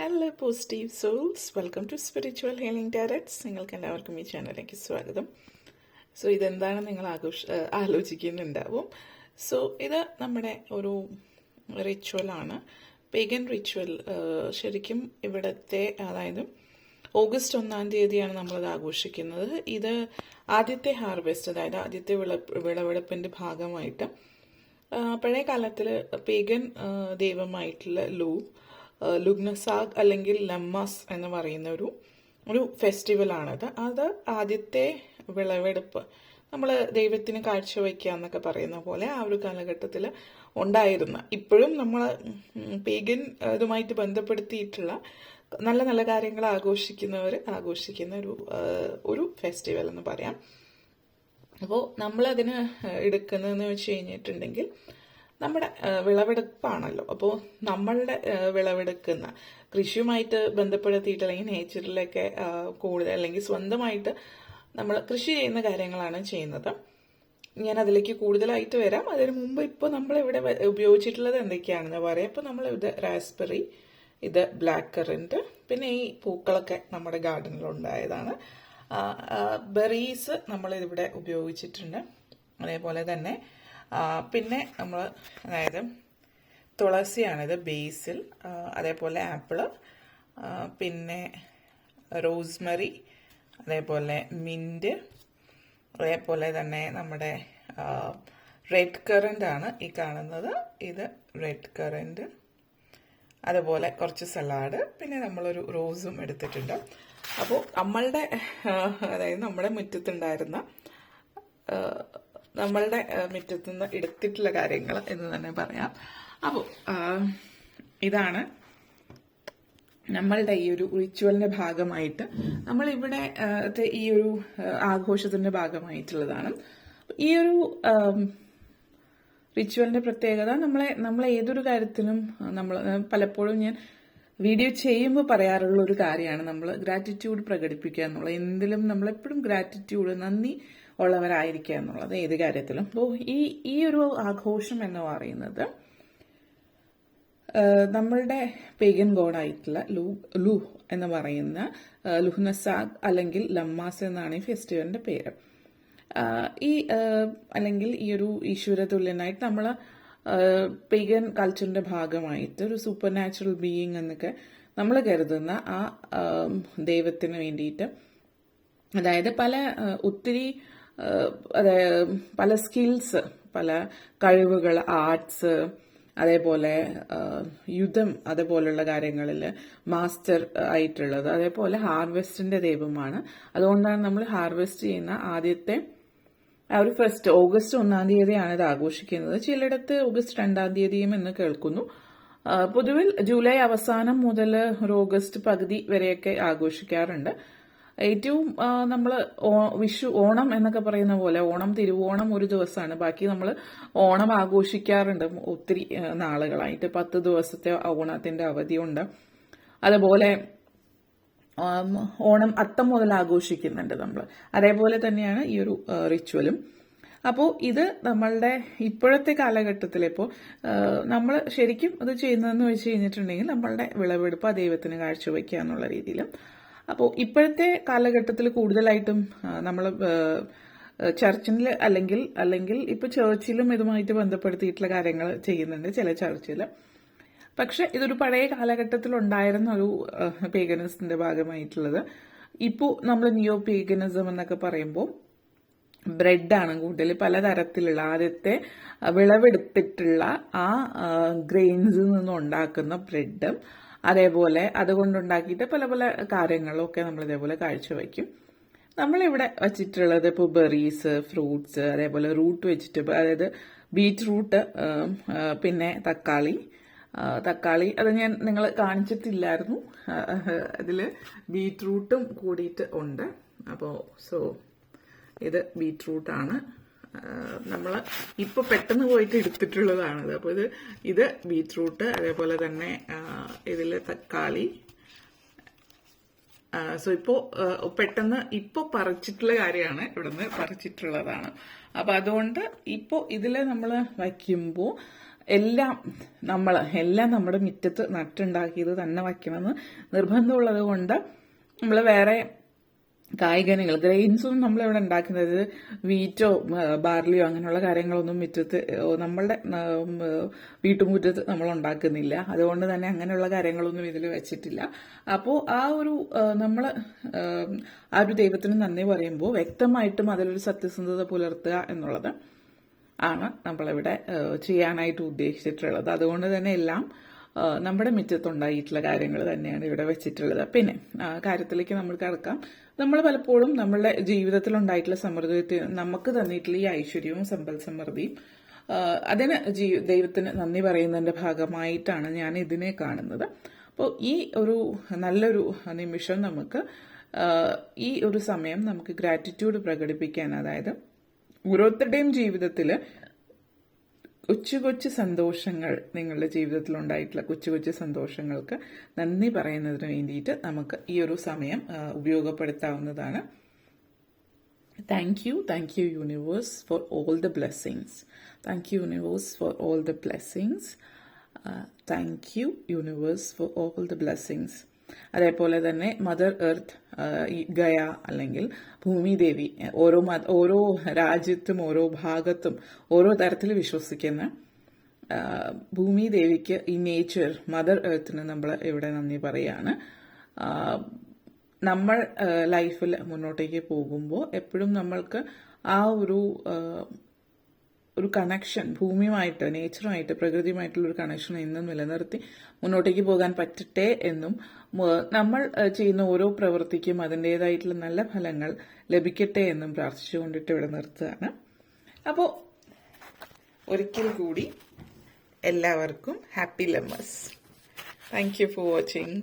Hello positive souls welcome to spiritual healing directs നിങ്ങൾക്ക് എല്ലാവർക്കും ഈ ചാനലിലേക്ക് സ്വാഗതം. സോ ഇതെന്താണ് നിങ്ങൾ ആഘോഷ ആലോചിക്കുന്നുണ്ടാവും? സോ ഇത് നമ്മുടെ ഒരു റിച്വലാണ് പേഗൻ റിച്വൽ ശരിക്കും ഇവിടുത്തെ അതായത് ഓഗസ്റ്റ് ഒന്നാം തീയതിയാണ് നമ്മളത് ആഘോഷിക്കുന്നത്. ഇത് ആദ്യത്തെ ഹാർവെസ്റ്റ് അതായത് ആദ്യത്തെ വിള വിളവെടുപ്പിന്റെ ഭാഗമായിട്ട് പഴയ കാലത്തിൽ പേഗൻ ദൈവമായിട്ടുള്ള ലൂ ലുഗ്നസാഗ് അല്ലെങ്കിൽ ലമ്മാസ് എന്ന് പറയുന്ന ഒരു ഒരു ഫെസ്റ്റിവലാണത് അത് ആദ്യത്തെ വിളവെടുപ്പ്. നമ്മൾ ദൈവത്തിന് കാഴ്ചവെക്കുക എന്നൊക്കെ പറയുന്ന പോലെ ആ ഒരു കാലഘട്ടത്തിൽ ഉണ്ടായിരുന്ന. ഇപ്പോഴും നമ്മൾ പേഗൻ ഇതുമായിട്ട് ബന്ധപ്പെടുത്തിയിട്ടുള്ള നല്ല നല്ല കാര്യങ്ങൾ ആഘോഷിക്കുന്നവർ ആഘോഷിക്കുന്ന ഒരു ഒരു ഫെസ്റ്റിവൽ എന്ന് പറയാം. അപ്പോൾ നമ്മളതിന് എടുക്കുന്നതെന്ന് വെച്ച് കഴിഞ്ഞിട്ടുണ്ടെങ്കിൽ നമ്മുടെ വിളവെടുപ്പാണല്ലോ. അപ്പോൾ നമ്മളുടെ വിളവെടുക്കുന്ന കൃഷിയുമായിട്ട് ബന്ധപ്പെടുത്തിയിട്ട് അല്ലെങ്കിൽ നേച്ചറിലൊക്കെ കൂടുതൽ അല്ലെങ്കിൽ സ്വന്തമായിട്ട് നമ്മൾ കൃഷി ചെയ്യുന്ന കാര്യങ്ങളാണ് ചെയ്യുന്നത്. ഞാൻ അതിലേക്ക് കൂടുതലായിട്ട് വരാം. അതിന് മുമ്പ് ഇപ്പോൾ നമ്മൾ ഇവിടെ ഉപയോഗിച്ചിട്ടുള്ളത് എന്തൊക്കെയാണെന്ന് പറയാം. ഇപ്പോൾ നമ്മൾ ഇത് റാസ്ബെറി ഇത് ബ്ലാക്ക് കറന്റ് പിന്നെ ഈ പൂക്കളൊക്കെ നമ്മുടെ ഗാർഡനിലുണ്ടായതാണ് ബെറീസ് നമ്മൾ ഉപയോഗിച്ചിട്ടുണ്ട്. അതേപോലെ തന്നെ പിന്നെ നമ്മൾ അതായത് തുളസിയാണിത് ബേസിൽ. അതേപോലെ ആപ്പിൾ പിന്നെ റോസ്മറി അതേപോലെ മിന്റ് അതേപോലെ തന്നെ നമ്മുടെ റെഡ് കറന്റ് ആണ് ഈ കാണുന്നത്. ഇത് റെഡ് കറന്റ് അതുപോലെ കുറച്ച് സലാഡ് പിന്നെ നമ്മളൊരു റോസും എടുത്തിട്ടുണ്ട്. അപ്പോൾ നമ്മളുടെ അതായത് നമ്മുടെ മുറ്റത്തുണ്ടായിരുന്ന നമ്മളുടെ മുറ്റത്തു നിന്ന് എടുത്തിട്ടുള്ള കാര്യങ്ങൾ എന്ന് തന്നെ പറയാം. അപ്പോൾ ഇതാണ് നമ്മളുടെ ഈ ഒരു റിച്വലിന്റെ ഭാഗമായിട്ട് നമ്മൾ ഇവിടെ ഈ ഒരു ആഘോഷത്തിന്റെ ഭാഗമായിട്ടുള്ളതാണ്. ഈ ഒരു റിച്വലിന്റെ പ്രത്യേകത നമ്മളെ നമ്മൾ ഏതൊരു കാര്യത്തിനും നമ്മൾ പലപ്പോഴും ഞാൻ വീഡിയോ ചെയ്യുമ്പോൾ പറയാറുള്ള ഒരു കാര്യമാണ് നമ്മൾ ഗ്രാറ്റിറ്റ്യൂഡ് പ്രകടിപ്പിക്കുക എന്നുള്ളത്. എന്തിലും നമ്മളെപ്പോഴും ഗ്രാറ്റിറ്റ്യൂഡ് നന്ദി ഉള്ളവരായിരിക്കുക എന്നുള്ളത് ഏത് കാര്യത്തിലും. അപ്പോൾ ഈ ഈ ഒരു ആഘോഷം എന്ന് പറയുന്നത് നമ്മളുടെ പേഗൻ ഗോഡായിട്ടുള്ള ലൂ ലു എന്ന് പറയുന്ന ലുഹ്നസാഗ് അല്ലെങ്കിൽ ലമ്മാസ് എന്നാണ് ഈ ഫെസ്റ്റിവലിന്റെ പേര്. ഈ അല്ലെങ്കിൽ ഈ ഒരു ഈശ്വര തുല്യനായിട്ട് നമ്മൾ പേഗൻ കൾച്ചറിന്റെ ഭാഗമായിട്ട് ഒരു സൂപ്പർ നാച്ചുറൽ ബീയിങ് എന്നൊക്കെ നമ്മൾ കരുതുന്ന ആ ദൈവത്തിന് വേണ്ടിയിട്ട് അതായത് പല ഒത്തിരി അതായത് പല സ്കിൽസ് പല കഴിവുകൾ ആർട്സ് അതേപോലെ യുദ്ധം അതേപോലുള്ള കാര്യങ്ങളിൽ മാസ്റ്റർ ആയിട്ടുള്ളത്. അതേപോലെ ഹാർവെസ്റ്റിന്റെ ദൈവമാണ്. അതുകൊണ്ടാണ് നമ്മൾ ഹാർവെസ്റ്റ് ചെയ്യുന്ന ആദ്യത്തെ ആ ഒരു ഫസ്റ്റ് ഓഗസ്റ്റ് ഒന്നാം തീയതിയാണ് ഇത് ആഘോഷിക്കുന്നത്. ചിലയിടത്ത് ഓഗസ്റ്റ് രണ്ടാം തീയതിയും എന്ന് കേൾക്കുന്നു. പൊതുവിൽ ജൂലൈ അവസാനം മുതൽ ഒരു ഓഗസ്റ്റ് പകുതി വരെയൊക്കെ ആഘോഷിക്കാറുണ്ട്. ഏറ്റവും നമ്മൾ വിഷു ഓണം എന്നൊക്കെ പറയുന്ന പോലെ ഓണം തിരുവോണം ഒരു ദിവസമാണ് ബാക്കി നമ്മൾ ഓണം ആഘോഷിക്കാറുണ്ട് ഒത്തിരി നാളുകളായിട്ട്. പത്ത് ദിവസത്തെ ഓണത്തിന്റെ അവധിയുണ്ട്. അതുപോലെ ഓണം അത്തം മുതൽ ആഘോഷിക്കുന്നുണ്ട് നമ്മൾ അതേപോലെ തന്നെയാണ് ഈ ഒരു റിച്വലും അപ്പോൾ ഇത് നമ്മളുടെ ഇപ്പോഴത്തെ കാലഘട്ടത്തിൽ ഇപ്പോൾ നമ്മൾ ശരിക്കും ഇത് ചെയ്യുന്നതെന്ന് വെച്ച് കഴിഞ്ഞിട്ടുണ്ടെങ്കിൽ നമ്മളുടെ വിളവെടുപ്പ് ദൈവത്തിന് കാഴ്ചവെക്കുക എന്നുള്ള രീതിയിലും അപ്പോൾ ഇപ്പോഴത്തെ കാലഘട്ടത്തിൽ കൂടുതലായിട്ടും നമ്മൾ ചർച്ചിൽ അല്ലെങ്കിൽ അല്ലെങ്കിൽ ഇപ്പോൾ ചേർച്ചിലും ഇതുമായിട്ട് ബന്ധപ്പെടുത്തിയിട്ടുള്ള കാര്യങ്ങൾ ചെയ്യുന്നുണ്ട് ചില ചർച്ചിൽ പക്ഷെ ഇതൊരു പഴയ കാലഘട്ടത്തിൽ ഉണ്ടായിരുന്ന ഒരു പേഗനിസത്തിന്റെ ഭാഗമായിട്ടുള്ളത്. ഇപ്പോൾ നമ്മൾ നിയോ പേഗനിസം എന്നൊക്കെ പറയുമ്പോൾ ബ്രെഡാണ് കൂടുതൽ പലതരത്തിലുള്ള ആദ്യത്തെ വിളവെടുത്തിട്ടുള്ള ആ ഗ്രെയിൻസിൽ നിന്നും ഉണ്ടാക്കുന്ന ബ്രെഡും അതേപോലെ അതുകൊണ്ടുണ്ടാക്കിയിട്ട് പല പല കാര്യങ്ങളൊക്കെ നമ്മൾ ഇതേപോലെ കാഴ്ചവെക്കും. നമ്മളിവിടെ വച്ചിട്ടുള്ളത് ഇപ്പോൾ ബെറീസ് ഫ്രൂട്ട്സ് അതേപോലെ റൂട്ട് വെജിറ്റബിൾ അതായത് ബീറ്റ്റൂട്ട് പിന്നെ തക്കാളി. തക്കാളി അത് ഞാൻ നിങ്ങൾ കാണിച്ചിട്ടില്ലായിരുന്നു. അതിൽ ബീറ്റ്റൂട്ടും കൂടിയിട്ട് ഉണ്ട്. അപ്പോൾ സോ ഇത് ബീറ്റ്റൂട്ടാണ് നമ്മൾ ഇപ്പോൾ പെട്ടെന്ന് പോയിട്ട് എടുത്തിട്ടുള്ളതാണിത്. അപ്പോൾ ഇത് ഇത് ബീറ്റ്റൂട്ട് അതേപോലെ തന്നെ ഇതിൽ തക്കാളി. സോ ഇപ്പോൾ പെട്ടെന്ന് ഇപ്പോൾ പറിച്ചിട്ടുള്ള കാര്യമാണ് ഇവിടുന്ന് പറിച്ചിട്ടുള്ളതാണ്. അപ്പോൾ അതുകൊണ്ട് ഇപ്പോൾ ഇതിൽ നമ്മൾ വയ്ക്കുമ്പോൾ എല്ലാം നമ്മൾ എല്ലാം നമ്മുടെ മുറ്റത്ത് നട്ടുണ്ടാക്കിയത് തന്നെ വയ്ക്കണമെന്ന് നിർബന്ധമുള്ളത് കൊണ്ട് നമ്മൾ വേറെ കായികനികൾ നമ്മൾ നമ്മളിവിടെ ഉണ്ടാക്കുന്നത് വീറ്റോ ബാർലിയോ അങ്ങനെയുള്ള കാര്യങ്ങളൊന്നും മുറ്റത്ത് നമ്മളുടെ വീട്ടുമുറ്റത്ത് നമ്മൾ ഉണ്ടാക്കുന്നില്ല. അതുകൊണ്ട് തന്നെ അങ്ങനെയുള്ള കാര്യങ്ങളൊന്നും ഇതിൽ വെച്ചിട്ടില്ല. അപ്പോൾ ആ ഒരു നമ്മൾ ആ ഒരു ദൈവത്തിന് നന്ദി പറയുമ്പോൾ വ്യക്തമായിട്ടും അതിലൊരു സത്യസന്ധത പുലർത്തുക എന്നുള്ളത് ആണ് നമ്മളിവിടെ ചെയ്യാനായിട്ട് ഉദ്ദേശിച്ചിട്ടുള്ളത്. അതുകൊണ്ട് തന്നെ എല്ലാം നമ്മുടെ മിറ്റത്തുണ്ടായിട്ടുള്ള കാര്യങ്ങൾ തന്നെയാണ് ഇവിടെ വെച്ചിട്ടുള്ളത്. പിന്നെ കാര്യത്തിലേക്ക് നമ്മൾ കിടക്കാം. നമ്മൾ പലപ്പോഴും നമ്മളുടെ ജീവിതത്തിൽ ഉണ്ടായിട്ടുള്ള സമൃദ്ധി നമുക്ക് തന്നിട്ടുള്ള ഈ ഐശ്വര്യവും സമ്പൽ സമൃദ്ധിയും അതിന് ജീ ദൈവത്തിന് നന്ദി പറയുന്നതിന്റെ ഭാഗമായിട്ടാണ് ഞാൻ ഇതിനെ കാണുന്നത്. അപ്പോൾ ഈ ഒരു നല്ലൊരു നിമിഷം നമുക്ക് ഈ ഒരു സമയം നമുക്ക് ഗ്രാറ്റിറ്റ്യൂഡ് പ്രകടിപ്പിക്കാൻ അതായത് ഓരോരുത്തരുടെയും ജീവിതത്തിൽ കൊച്ചു കൊച്ചു സന്തോഷങ്ങൾ നിങ്ങളുടെ ജീവിതത്തിൽ ഉണ്ടായിട്ടുള്ള കൊച്ചു കൊച്ചു സന്തോഷങ്ങൾക്ക് നന്ദി പറയുന്നതിന് വേണ്ടിയിട്ട് നമുക്ക് ഈ ഒരു സമയം ഉപയോഗപ്പെടുത്താവുന്നതാണ്. Thank you thank you universe for all the blessings thank you universe for all the blessings thank you universe for all the blessings അതേപോലെ തന്നെ മദർ എർത്ത് ഗയ അല്ലെങ്കിൽ ഭൂമിദേവി ഓരോ ഓരോ രാജ്യത്തും ഓരോ ഭാഗത്തും ഓരോ തരത്തിൽ വിശ്വസിക്കുന്ന ഭൂമിദേവിക്ക് ഈ നേച്ചർ മദർ എർത്തിന് നമ്മൾ ഇവിടെ നന്ദി പറയാണ്. നമ്മൾ ലൈഫിൽ മുന്നോട്ടേക്ക് പോകുമ്പോൾ എപ്പോഴും നമ്മൾക്ക് ആ ഒരു ഒരു കണക്ഷൻ ഭൂമിയുമായിട്ട് നേച്ചറുമായിട്ട് പ്രകൃതിയുമായിട്ടുള്ള ഒരു കണക്ഷൻ എന്നും നിലനിർത്തി മുന്നോട്ടേക്ക് പോകാൻ പറ്റട്ടെ എന്നും നമ്മൾ ചെയ്യുന്ന ഓരോ പ്രവൃത്തിക്കും അതിന്റെതായിട്ടുള്ള നല്ല ഫലങ്ങൾ ലഭിക്കട്ടെ എന്നും പ്രാർത്ഥിച്ചുകൊണ്ടിട്ട് ഇവിടെ നിർത്തുകയാണ്. അപ്പോൾ ഒരിക്കൽ കൂടി എല്ലാവർക്കും ഹാപ്പി ലമ്മേഴ്സ് താങ്ക് യു ഫോർ വാച്ചിങ്